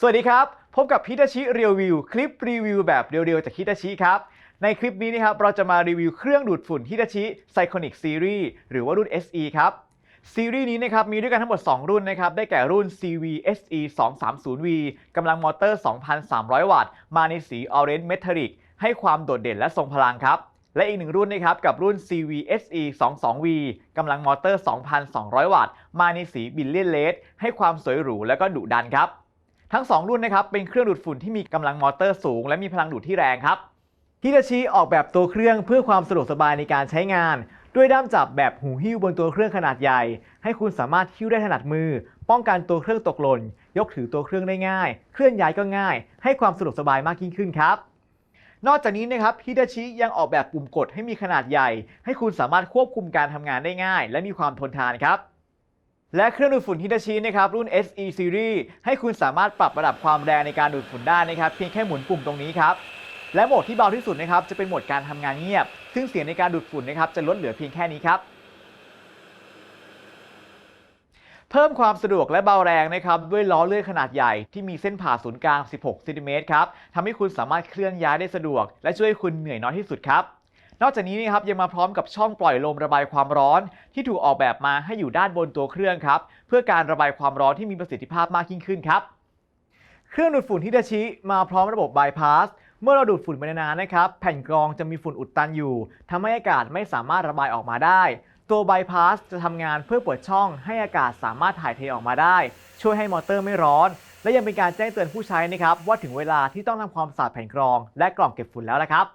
สวัสดีครับ พบกับฮิตาชิเรียวิวคลิปรีวิวแบบเรียวๆจากฮิตาชิครับ ในคลิปนี้นะครับเราจะมารีวิวเครื่องดูดฝุ่นฮิตาชิไซคอนิกซีรีส์หรือว่ารุ่น SE ครับ ซีรีส์นี้นะครับมีด้วยกันทั้งหมด 2 รุ่นนะครับ ได้แก่รุ่น CV SE 230V กำลังมอเตอร์ 2,300 วัตต์ มาในสี Orange Metallic ให้ความโดดเด่นและทรงพลังครับ และอีกหนึ่งรุ่นนะครับกับรุ่น CV SE 22V กำลังมอเตอร์ 2,200 วัตต์ มาในสี Billion Red ให้ความสวยหรูและก็ดุดันครับ ทั้ง 2 รุ่นนะครับเป็นเครื่องดูดฝุ่นที่มีกำลังมอเตอร์สูง และมีพลังดูดที่แรงครับฮิตาชิออกแบบตัวเครื่องเพื่อความสะดวกสบายในการใช้งาน ด้วยด้ามจับแบบหูหิ้วบนตัวเครื่องขนาดใหญ่ ให้คุณสามารถหิ้วได้ถนัดมือ ป้องกันตัวเครื่องตกหล่น ยกถือตัวเครื่องได้ง่าย เคลื่อนย้ายก็ง่าย ให้ความสะดวกสบายมากยิ่งขึ้นครับนอกจากนี้นะครับฮิตาชิยังออกแบบปุ่มกดให้มีขนาดใหญ่ ให้คุณสามารถควบคุมการทำงานได้ง่าย และมีความทนทานครับ และเครื่องดูดฝุ่นฮิตาชินะครับรุ่น SE Series ให้คุณสามารถปรับระดับความแรงในการดูดฝุ่นได้นะครับเพียงแค่หมุนปุ่มตรงนี้ครับและโหมดที่เบาที่สุดนะครับจะเป็นโหมดการทำงานเงียบ ซึ่งเสียงในการดูดฝุ่นนะครับจะลดเหลือเพียงแค่นี้ครับเพิ่มความสะดวกและเบาแรงนะครับด้วยล้อเลื่อนขนาดใหญ่ที่มีเส้นผ่าศูนย์กลาง 16ซนติเมตรครับทำให้คุณสามารถเคลื่อนย้ายได้สะดวก และช่วยคุณเหนื่อยน้อยที่สุดครับ นอกจากนี้นะครับยังมาพร้อมกับช่องปล่อยลมระบายความร้อน ที่ถูกออกแบบมาให้อยู่ด้านบนตัวเครื่องครับ เพื่อการระบายความร้อนที่มีประสิทธิภาพมากยิ่งขึ้นครับ เครื่องดูดฝุ่นฮิตาชิมาพร้อมระบบบายพาสเมื่อเราดูดฝุ่นไปนานๆนะครับ แผ่นกรองจะมีฝุ่นอุดตันอยู่ทำให้อากาศไม่สามารถระบายออกมาได้ ตัวบายพาสจะทำงานเพื่อเปิดช่องให้อากาศสามารถถ่ายเทออกมาได้ ช่วยให้มอเตอร์ไม่ร้อน และยังเป็นการแจ้งเตือนผู้ใช้นะครับว่าถึงเวลาที่ต้องทำความสะอาดแผ่นกรอง และกล่องเก็บฝุ่นแล้วนะครับ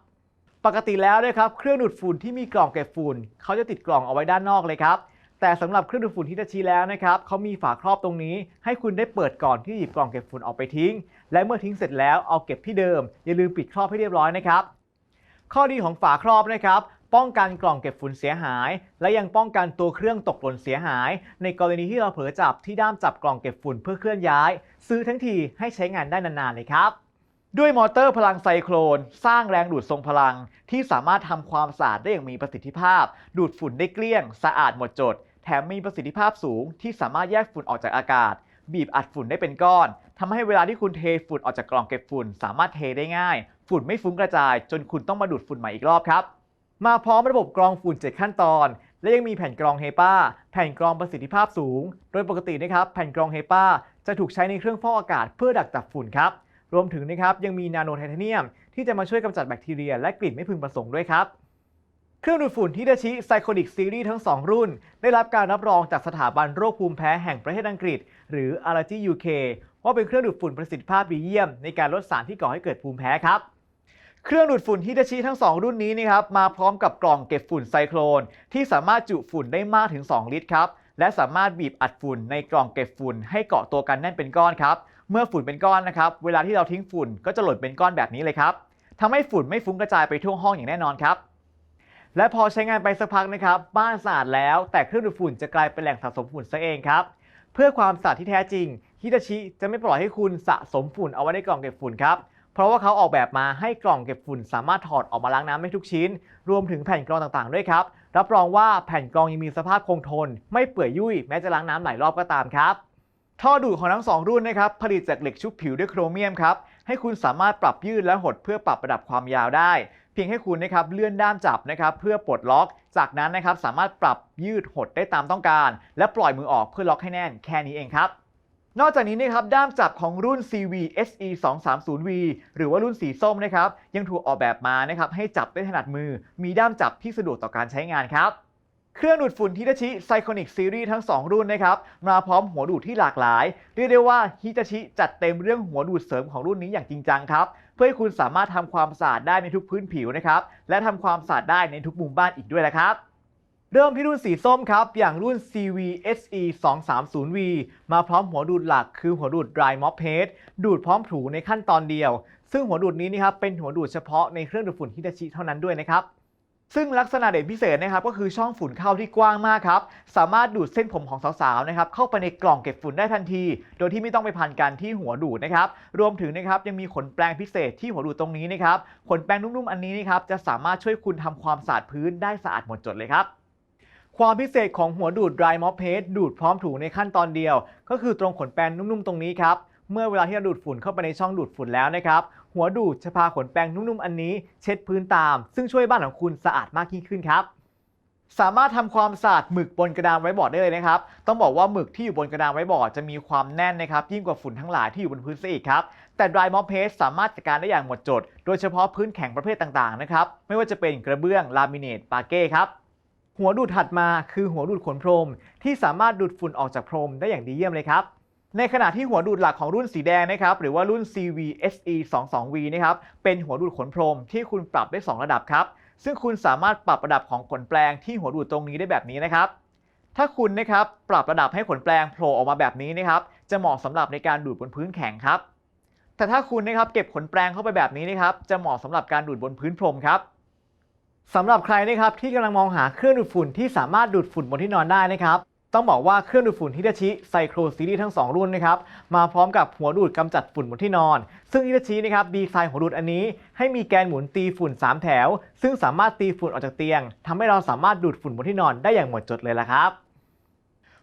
ปกติแล้วนะครับเครื่องดูดฝุ่นที่มีกล่องเก็บฝุ่นเขาจะติดกล่องเอาไว้ด้านนอกเลยครับแต่สำหรับเครื่องดูดฝุ่นฮิตาชิแล้วนะครับเขามีฝาครอบตรงนี้ ให้คุณได้เปิดก่อนที่จะหยิบกล่องเก็บฝุ่นออกไปทิ้ง และเมื่อทิ้งเสร็จแล้วเอาเก็บที่เดิม อย่าลืมปิดครอบให้เรียบร้อยนะครับ ข้อดีของฝาครอบนะครับป้องกันกล่องเก็บฝุ่นเสียหาย และยังป้องกันตัวเครื่องตกหล่นเสียหาย ในกรณีที่เราเผลอจับที่ด้ามจับกล่องเก็บฝุ่นเพื่อเคลื่อนย้าย ซื้อทั้งทีให้ใช้งานได้นานๆเลยครับ ด้วยมอเตอร์พลังไซโครนสร้างแรงดูดทรงพลัง ที่สามารถทำความสะอาดได้อย่างมีประสิทธิภาพ ดูดฝุ่นได้เกลี้ยง สะอาดหมดจด แถมมีประสิทธิภาพสูง ที่สามารถแยกฝุ่นออกจากอากาศ บีบอัดฝุ่นได้เป็นก้อนทำให้เวลาที่คุณเทฝุ่นออกจากกล่องเก็บฝุ่น สามารถเทได้ง่าย ฝุ่นไม่ฟุ้งกระจาย จนคุณต้องมาดูดฝุ่นใหม่อีกรอบครับมาพร้อมระบบกรองฝุ่น 7 ขั้นตอน และยังมีแผ่นกรองเฮปาแผ่นกรองประสิทธิภาพสูง โดยปกตินะครับแผ่นกรองเฮปาจะถูกใช้ในเครื่องฟอกอากาศเพื่อดักจับฝุ่นครับ รวมถึงนะครับยังมีนาโนไทเทเนียม ที่จะมาช่วยกำจัดแบคทีเรีย และกลิ่นไม่พึงประสงค์ด้วยครับเครื่องดูดฝุ่นฮิตาชิไซโคนิกซีรีส์ทั้ง 2 รุ่น ได้รับการรับรองจากสถาบันโรคภูมิแพ้แห่งประเทศอังกฤษ หรือ Allergy UK ว่าเป็นเครื่องดูดฝุ่นประสิทธิภาพดีเยี่ยม ในการลดสารที่ก่อให้เกิดภูมิแพ้ครับ เครื่องดูดฝุ่นฮิตาชิทั้ง 2 รุ่นนี้นะครับมาพร้อมกับกล่องเก็บฝุ่นไซโครนที่สามารถจุฝุ่นได้มากถึง 2 ลิตรครับและสามารถบีบอัดฝุ่นในกล่องเก็บฝุ่นให้เกาะตัวกันแน่นเป็นก้อนครับ เมื่อฝุ่นเป็นก้อนนะครับ เวลาที่เราทิ้งฝุ่นก็จะหล่นเป็นก้อนแบบนี้เลยครับทำให้ฝุ่นไม่ฟุ้งกระจายไปทั่วห้องอย่างแน่นอนครับ และพอใช้งานไปสักพักนะครับ บ้านสะอาดแล้วแต่เครื่องดูดฝุ่นจะกลายเป็นแหล่งสะสมฝุ่นซะเองครับ เพื่อความสะอาดที่แท้จริงฮิตาชิจะไม่ปล่อยให้คุณสะสมฝุ่นเอาไว้ในกล่องเก็บฝุ่นครับ เพราะว่าเขาออกแบบมาให้กล่องเก็บฝุ่นสามารถถอดออกมาล้างน้ำได้ทุกชิ้น รวมถึงแผ่นกรองต่างๆด้วยครับ รับรองว่าแผ่นกรองยังมีสภาพคงทน ไม่เปื่อยยุ่ยแม้จะล้างน้ำหลายรอบก็ตามครับ ท่อดูดของทั้ง2รุ่นนะครับผลิตจากเหล็กชุบผิวด้วยโครเมียมครับให้คุณสามารถปรับยืดและหดเพื่อปรับระดับความยาวได้ เพียงให้คุณนะครับเลื่อนด้ามจับนะครับเพื่อปลดล็อก จากนั้นนะครับสามารถปรับยืดหดได้ตามต้องการ และปล่อยมือออกเพื่อล็อกให้แน่นแค่นี้เองครับนอกจากนี้นะครับด้ามจับของรุ่น CV SE 230V หรือว่ารุ่นสีส้มนะครับยังถูกออกแบบมานะครับให้จับได้ถนัดมือ มีด้ามจับที่สะดวกต่อการใช้งานครับ เครื่องดูดฝุ่นฮิตาชิไซคอนิกซีรีส์ทั้ง 2 รุ่นนะครับ มาพร้อมหัวดูดที่หลากหลาย เรียกได้ว่าฮิตาชิจัดเต็มเรื่องหัวดูดเสริมของรุ่นนี้อย่างจริงจังครับ เพื่อให้คุณสามารถทำความสะอาดได้ในทุกพื้นผิวนะครับ และทำความสะอาดได้ในทุกมุมบ้านอีกด้วยนะครับ เริ่มที่รุ่นสีส้มครับ อย่างรุ่น CV SE 230V มาพร้อมหัวดูดหลักคือหัวดูด Dry Mop Head ดูดพร้อมถูในขั้นตอนเดียว ซึ่งหัวดูดนี้นะครับเป็นหัวดูดเฉพาะในเครื่องดูดฝุ่นฮิตาชิเท่านั้นด้วยนะครับ ซึ่งลักษณะเด่นพิเศษนะครับก็คือช่องฝุ่นเข้าที่กว้างมากครับ สามารถดูดเส้นผมของสาวๆนะครับเข้าไปในกล่องเก็บฝุ่นได้ทันที โดยที่ไม่ต้องไปพันกันที่หัวดูดนะครับ รวมถึงนะครับยังมีขนแปรงพิเศษที่หัวดูดตรงนี้นะครับ ขนแปรงนุ่มๆอันนี้นะครับจะสามารถช่วยคุณทำความสะอาดพื้นได้สะอาดหมดจดเลยครับความพิเศษของหัวดูด Dry Mop Head ดูดพร้อมถูในขั้นตอนเดียว ก็คือตรงขนแปรงนุ่มๆตรงนี้ครับเมื่อเวลาที่เราดูดฝุ่นเข้าไปในช่องดูดฝุ่นแล้วนะครับ หัวดูดจะพาขนแปรงนุ่มๆ อันนี้เช็ดพื้นตาม ซึ่งช่วยบ้านของคุณสะอาดมากยิ่งขึ้นครับ สามารถทำความสะอาดหมึกบนกระดานไว้บอร์ดได้เลยนะครับ ต้องบอกว่าหมึกที่อยู่บนกระดานไว้บอร์ดจะมีความแน่นนะครับ ยิ่งกว่าฝุ่นทั้งหลายที่อยู่บนพื้นซะอีกครับ แต่ Dry Mop Paste สามารถจัดการได้อย่างหมดจด โดยเฉพาะพื้นแข็งประเภทต่างๆ นะครับ ไม่ว่าจะเป็นกระเบื้องลามิเนตปาเก้ครับหัวดูดถัดมาคือหัวดูดขนพรม ที่สามารถดูดฝุ่นออกจากพรมได้อย่างดีเยี่ยมเลยครับ ในขณะที่หัวดูดหลักของรุ่นสีแดงนะครับหรือว่ารุ่น CVSE 22V นะครับเป็นหัวดูดขนพรมที่คุณปรับได้ 2 ระดับครับ ซึ่งคุณสามารถปรับระดับของขนแปลงที่หัวดูดตรงนี้ได้แบบนี้นะครับ ถ้าคุณนะครับปรับระดับให้ขนแปลงโผล่ออกมาแบบนี้นะครับจะเหมาะสำหรับในการดูดบนพื้นแข็งครับ แต่ถ้าคุณนะครับเก็บขนแปลงเข้าไปแบบนี้นะครับจะเหมาะสำหรับการดูดบนพื้นพรมครับสำหรับใครนะครับที่กำลังมองหาเครื่องดูดฝุ่นที่สามารถดูดฝุ่นบนที่นอนได้นะครับ ต้องบอกว่าเครื่องดูดฝุ่นฮิตาชิไซโครซีรีส์ทั้ง 2 รุ่นนะครับมาพร้อมกับหัวดูดกำจัดฝุ่นบนที่นอน ซึ่งฮิตาชินะครับดีไซน์หัวดูดอันนี้ ให้มีแกนหมุนตีฝุ่น 3 แถว ซึ่งสามารถตีฝุ่นออกจากเตียงทำให้เราสามารถดูดฝุ่นบนที่นอนได้อย่างหมดจดเลยละครับ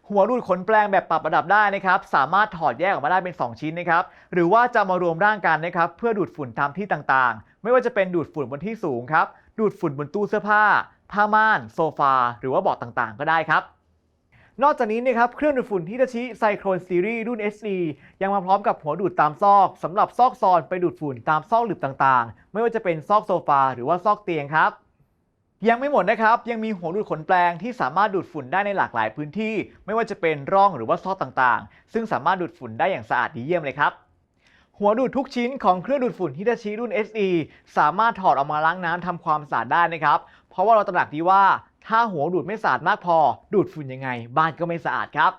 หัวดูดขนแปลงแบบปรับระดับได้นะครับสามารถถอดแยกออกมาได้เป็น 2 ชิ้นนะครับหรือว่าจะมารวมร่างกันนะครับเพื่อดูดฝุ่นตามที่ต่างๆ ไม่ว่าจะเป็นดูดฝุ่นบนที่สูงครับดูดฝุ่นบนตู้เสื้อผ้า ผ้าม่าน โซฟา หรือว่าเบาะต่างๆ ก็ได้ครับ นอกจากนี้นะครับเครื่องดูดฝุ่นฮิตาชิไซโครนซีรีส์รุ่น SE ยังมาพร้อมกับหัวดูดตามซอกสำหรับซอกซอนไปดูดฝุ่นตามซอกหลืบต่างๆ ไม่ว่าจะเป็นซอกโซฟาหรือว่าซอกเตียงครับ ยังไม่หมดนะครับ ยังมีหัวดูดขนแปลงที่สามารถดูดฝุ่นได้ในหลากหลายพื้นที่ ไม่ว่าจะเป็นร่องหรือว่าซอกต่างๆ ซึ่งสามารถดูดฝุ่นได้อย่างสะอาดดีเยี่ยมเลยครับหัวดูดทุกชิ้นของเครื่องดูดฝุ่นฮิตาชิรุ่น SE สามารถถอดออกมาล้างน้ำทำความสะอาดได้นะครับ เพราะว่าเราตระหนักดีว่า ถ้าหัวดูดไม่สะอาดมากพอ ดูดฝุ่นยังไง บ้านก็ไม่สะอาดครับ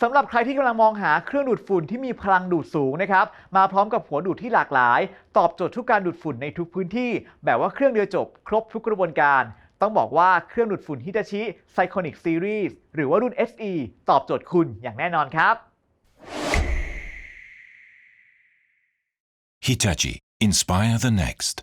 สำหรับใครที่กำลังมองหาเครื่องดูดฝุ่นที่มีพลังดูดสูงนะครับ มาพร้อมกับหัวดูดที่หลากหลาย ตอบโจทย์ทุกการดูดฝุ่นในทุกพื้นที่ แบบว่าเครื่องเดียวจบ ครบทุกกระบวนการ ต้องบอกว่าเครื่องดูดฝุ่นฮิตาชิไซคอนิกซีรีส์หรือว่ารุ่น SE ตอบโจทย์คุณอย่างแน่นอนครับ Hitachi. Inspire the next.